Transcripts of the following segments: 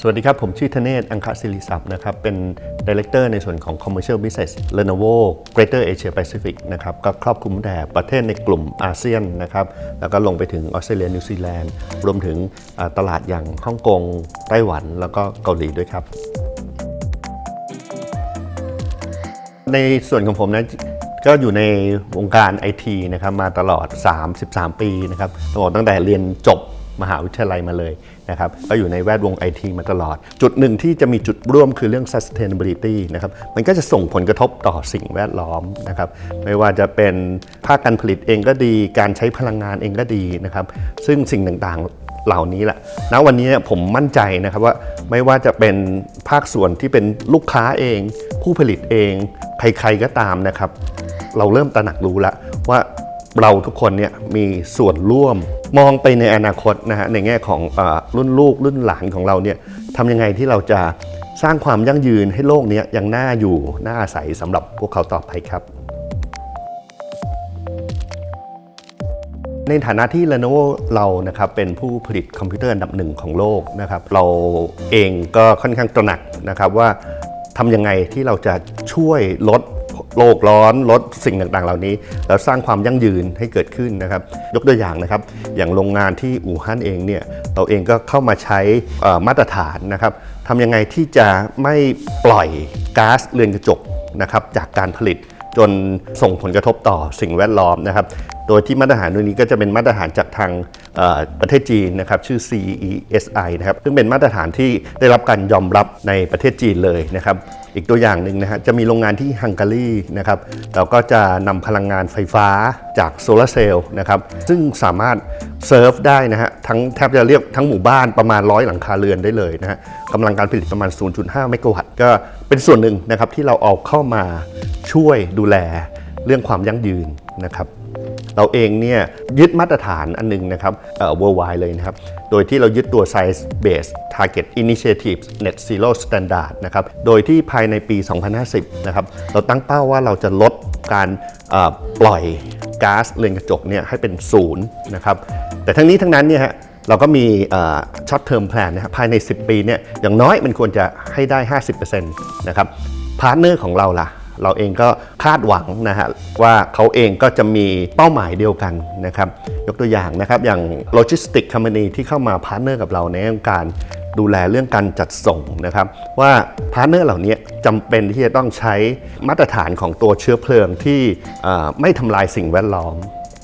สวัสดีครับ ผมชื่อธเนศ อังคศิริศัพท์นะครับ เป็น Director ในส่วนของ Commercial Business Lenovo Greater Asia Pacific นะครับ ก็ครอบคลุมแต่ประเทศในกลุ่มอาเซียนนะครับ แล้วก็ลงไปถึงออสเตรเลีย นิวซีแลนด์ รวมถึงตลาดอย่างฮ่องกง ไต้หวัน แล้วก็เกาหลีด้วยครับ ในส่วนของผมนะก็อยู่ในวงการไอทีนะครับมาตลอด 33 ปีนะครับต้องบอกตั้งแต่เรียนจบ มหาวิทยาลัยมาเลยนะครับก็อยู่ในแวดวงไอทีมาตลอด จุดหนึ่งที่จะมีจุดร่วมคือเรื่อง sustainability นะครับมันก็จะส่งผลกระทบต่อสิ่งแวดล้อมนะครับไม่ว่าจะเป็นภาคการผลิตเองก็ดี การใช้พลังงานเองก็ดีนะครับซึ่งสิ่งต่างๆเหล่านี้แหละณวันนี้ผมมั่นใจนะครับว่าไม่ว่าจะเป็นภาคส่วนที่เป็นลูกค้าเอง ผู้ผลิตเอง ใครๆก็ตามนะครับ เราเริ่มตระหนักรู้แล้วว่า เราทุกคนเนี่ยมีส่วนร่วมมองไปในอนาคตนะฮะในแง่ของอรุ่นลูกรุ่นหลานของเราเนี่ยทำยังไงที่เราจะสร้างความยั่งยืนให้โลกนี้ยยังน่าอยู่น่าอาศัยสำหรับพวกเขาต่อไปครับ ในฐานะที่ Lenovo เรานะครับเป็นผู้ผลิตคอมพิวเตอร์อันดับหนึ่งของโลกนะครับเราเองก็ค่อนข้างตระหนักนะครับว่าทำยังไงที่เราจะช่วยลด โลกร้อนลดสิ่งต่างๆ เหล่านี้ แล้วสร้างความยั่งยืนให้เกิดขึ้นนะครับ ยกตัวอย่างนะครับ อย่างโรงงานที่อู่ฮั่นเองเนี่ยเราเองก็เข้ามาใช้มาตรฐานนะครับทำยังไงที่จะไม่ปล่อยก๊าซเรือนกระจกนะครับจากการผลิตจนส่งผลกระทบต่อสิ่งแวดล้อมนะครับ โดยที่มาตรฐานตัวนี้ก็จะเป็นมาตรฐานจากทางประเทศจีนนะครับชื่อ CESI นะครับซึ่งเป็นมาตรฐานที่ได้รับการยอมรับในประเทศจีนเลยนะครับอีกตัวอย่างหนึ่งนะฮะจะมีโรงงานที่ฮังการีนะครับเราก็จะนำพลังงานไฟฟ้าจากโซลาร์เซลล์นะครับซึ่งสามารถเซิร์ฟได้นะฮะทั้งแทบจะเรียกทั้งหมู่บ้านประมาณร้อยหลังคาเรือนได้เลยนะฮะกำลังการผลิตประมาณ 0.5 เมกะวัตต์ก็เป็นส่วนหนึ่งนะครับที่เราเอาเข้ามาช่วยดูแลเรื่องความยั่งยืนนะครับ เราเองเนี่ยยึดมาตรฐานอันหนึงนะครับเอ่อ worldwide เลยนะครับ โดยที่เรายึดตัว Science Based Target Initiative Net Zero Standard นะครับ โดยที่ภายในปี 2050 นะครับ เราตั้งเป้าว่าเราจะลดการปล่อยก๊าซเรือนกระจกเนี่ยให้เป็นศูนย์นะครับ แต่ทั้งนี้ทั้งนั้นเนี่ยฮะเราก็มีช็อตเทอมแพลนนะครับภายใน 10 ปีเนี่ยอย่างน้อยมันควรจะให้ได้ 50%นะครับพาร์ทเนอร์ของเราล่ะ เราเองก็คาดหวังนะฮะว่าเขาเองก็จะมีเป้าหมายเดียวกันนะครับยกตัวอย่างนะครับอย่างโลจิสติกคอมพานีที่เข้ามาพาร์ทเนอร์กับเราในเรื่องการดูแลเรื่องการจัดส่งนะครับ ว่าพาร์ทเนอร์เหล่านี้จำเป็นที่จะต้องใช้มาตรฐานของตัวเชื้อเพลิงที่ไม่ทำลายสิ่งแวดล้อม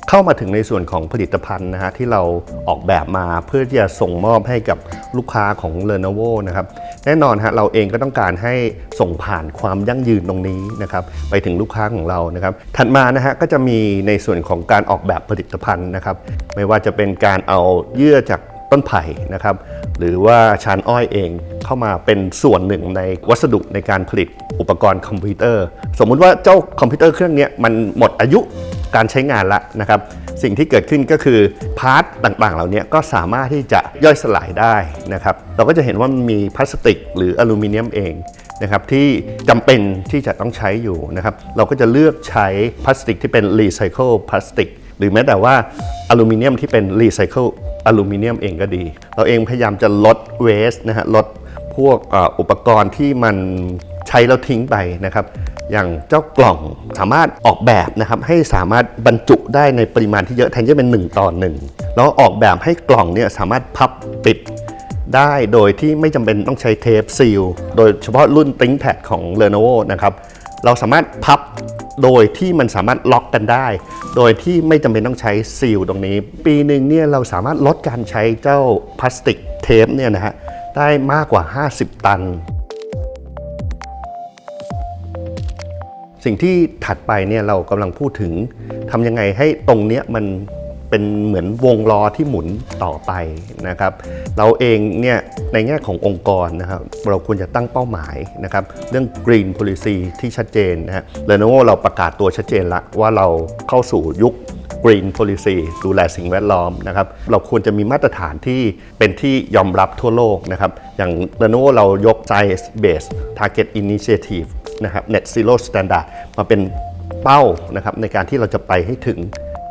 เข้ามาถึงในส่วนของผลิตภัณฑ์นะฮะที่เราออกแบบมาเพื่อที่จะส่งมอบให้กับลูกค้าของ Lenovo นะครับ แน่นอนฮะเราเองก็ต้องการให้ส่งผ่านความยั่งยืนตรงนี้นะครับไปถึงลูกค้าของเรานะครับถัดมานะฮะก็จะมีในส่วนของการออกแบบผลิตภัณฑ์นะครับไม่ว่าจะเป็นการเอาเยื่อจากต้นไผ่นะครับหรือว่าชานอ้อยเอง เข้ามาเป็นส่วนหนึ่งในวัสดุในการผลิตอุปกรณ์คอมพิวเตอร์ สมมุติว่าเจ้าคอมพิวเตอร์เครื่องนี้มันหมดอายุการใช้งานละนะครับ สิ่งที่เกิดขึ้นก็คือพาร์ทต่างๆ เหล่านี้ก็สามารถที่จะย่อยสลายได้นะครับ เราก็จะเห็นว่ามันมีพลาสติก หรืออลูมิเนียมเองนะครับที่จำเป็นที่จะต้องใช้อยู่นะครับ เราก็จะเลือกใช้พลาสติกที่เป็นรีไซเคิลพลาสติก หรือแม้แต่ว่าอลูมิเนียมที่เป็นรีไซเคิลอลูมิเนียมเองก็ดี เราเองพยายามจะลดเวสนะฮะลดพวกอุปกรณ์ที่มันใช้แล้วทิ้งไปนะครับ อย่างเจ้ากล่องสามารถออกแบบนะครับให้สามารถบรรจุได้ในปริมาณที่เยอะแทนที่จะเป็น 1 ต่อ 1 แล้วออกแบบให้กล่องเนี่ยสามารถพับปิดได้โดยที่ไม่จำเป็นต้องใช้เทปซีล โดยเฉพาะรุ่น ThinkPad ของ Lenovo นะครับ เราสามารถพับโดยที่มันสามารถล็อกกันได้ โดยที่ไม่จำเป็นต้องใช้ซีลตรงนี้ ปีหนึ่งเนี่ยเราสามารถลดการใช้เจ้าพลาสติกเทปเนี่ยนะฮะได้มากกว่า 50 ตัน สิ่งที่ถัดไปเนี่ยเรากำลังพูดถึงทำยังไงให้ตรงเนี้ยมัน เป็นเหมือนวงล้อที่หมุนต่อไปนะครับ เราเองเนี่ยในแง่ขององค์กรนะครับเราควรจะตั้งเป้าหมายนะครับเรื่อง Green Policy ที่ชัดเจนนะฮะ Lenovo เราประกาศตัวชัดเจนละว่าเราเข้าสู่ยุค Green Policy ดูแลสิ่งแวดล้อมนะครับ เราควรจะมีมาตรฐานที่เป็นที่ยอมรับทั่วโลกนะครับ อย่าง Lenovo เรายก Science Based Target Initiative นะครับ Net Zero Standard มาเป็นเป้านะครับในการที่เราจะไปให้ถึง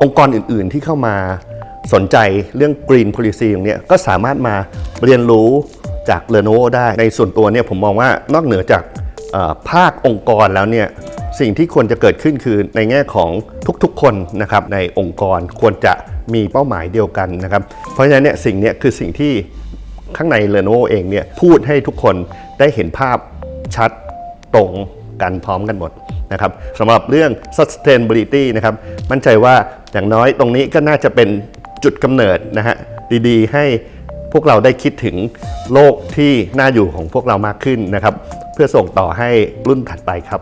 องค์กรอื่นๆที่เข้ามาสนใจเรื่อง Green Policy ตรงเนี้ยก็สามารถมาเรียนรู้จาก Lenovo ได้ ในส่วนตัวเนี่ยผมมองว่านอกเหนือจากภาคองค์กรแล้วเนี่ยสิ่งที่ควรจะเกิดขึ้นคือในแง่ของทุกๆคนนะครับในองค์กรควรจะมีเป้าหมายเดียวกันนะครับเพราะฉะนั้นเนี่ยสิ่งนี้คือสิ่งที่ข้างใน Lenovo เองเนี่ยพูดให้ทุกคนได้เห็นภาพชัดตรงกันพร้อมกันหมดนะครับสำหรับเรื่อง sustainability นะครับมั่นใจว่า อย่างน้อยตรงนี้ก็น่าจะเป็นจุดกำเนิดนะฮะดีๆ ให้พวกเราได้คิดถึงโลกที่น่าอยู่ของพวกเรามากขึ้นนะครับ เพื่อส่งต่อให้รุ่นถัดไปครับ